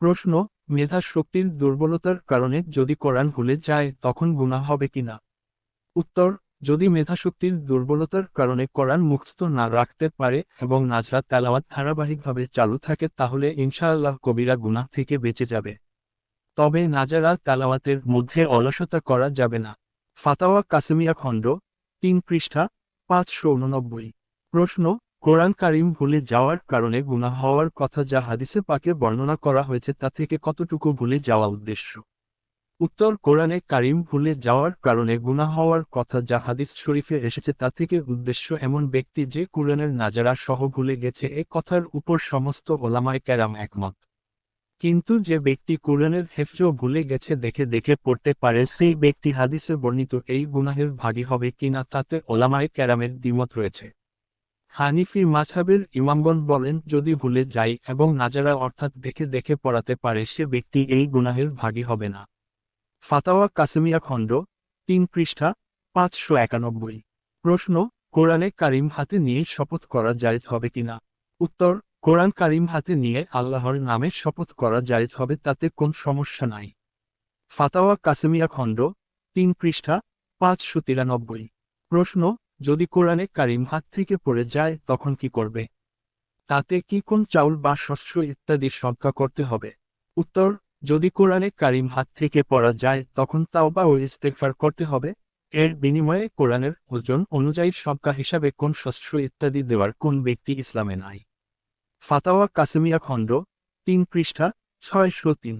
প্রশ্ন, মেধা শক্তির দুর্বলতার কারণে যদি কোরআন ভুলে যায়, তখন গুনাহ হবে কিনা উত্তর, যদি মেধাশক্তির দুর্বলতার কারণে কোরআন মুখস্থ না রাখতে পারে এবং নাজরা তেলাওয়াত ধারাবাহিকভাবে চালু থাকে, তাহলে ইনশাআল্লাহ কবিরা গুনাহ থেকে বেঁচে যাবে। তবে নাজারা তেলাওয়াতের মধ্যে অলসতা করা যাবে না। ফাতাওয়া কাসেমিয়া খণ্ড, তিন পৃষ্ঠা, পাঁচশো উননব্বই। প্রশ্ন, কোরআন কারিম ভুলে যাওয়ার কারণে গুনাহ হওয়ার কথা যা হাদিসে পাকে বর্ণনা করা হয়েছে তা থেকে কতটুকু ভুলে যাওয়া উদ্দেশ্য? উত্তর, কোরআনে কারিম ভুলে যাওয়ার কারণে গুনাহ হওয়ার কথা যা হাদিস শরীফে এসেছে তা থেকে উদ্দেশ্য এমন ব্যক্তি যে কোরআনের নাজারা সহ ভুলে গেছে এ কথার উপর সমস্ত ওলামায় ক্যারাম একমত। কিন্তু যে ব্যক্তি কোরআনের হেফজ ভুলে গেছে দেখে দেখে পড়তে পারে, সেই ব্যক্তি হাদিসে বর্ণিত এই গুনাহের ভাগী হবে কিনা তাতে ওলামায় ক্যারামের দ্বিমত রয়েছে। হানিফি মাঝহাবের ইমামগণ বলেন, যদি ভুলে যাই এবং নাজারা অর্থাৎ দেখে দেখে পড়াতে পারে, সে ব্যক্তি এই গুনাহের ভাগী হবে না। ফাতাওয়া কাসেমিয়া খণ্ড, তিন পৃষ্ঠা, পাঁচশো একানব্বই। প্রশ্ন, কোরআনে কারিম হাতে নিয়ে শপথ করা জায়েজ হবে কিনা? উত্তর কোরআন কারিম হাতে নিয়ে আল্লাহর নামে শপথ করা জায়েজ হবে তাতে কোন সমস্যা নাই। ফাতাওয়া কাসেমিয়া খণ্ড, তিন পৃষ্ঠা, পাঁচশো তিরানব্বই। প্রশ্ন, যদি কোরআনে কারিম হাত থেকে পড়ে যায়, তখন কি করবে? তাতে কি কোন চাউল বা শস্য ইত্যাদি সদকা করতে হবে? উত্তর, যদি কোরআনে কারিম হাত থেকে পড়া যায়, তখন তাও বা ও ইস্তেকফার করতে হবে। এর বিনিময়ে কোরআনের ওজন অনুযায়ী সবকা হিসাবে কোন শস্য ইত্যাদি দেওয়ার কোন ব্যক্তি ইসলামে নাই। ফাতাওয়া কাসেমিয়া খণ্ড তিন পৃষ্ঠা ছয়শো তিন।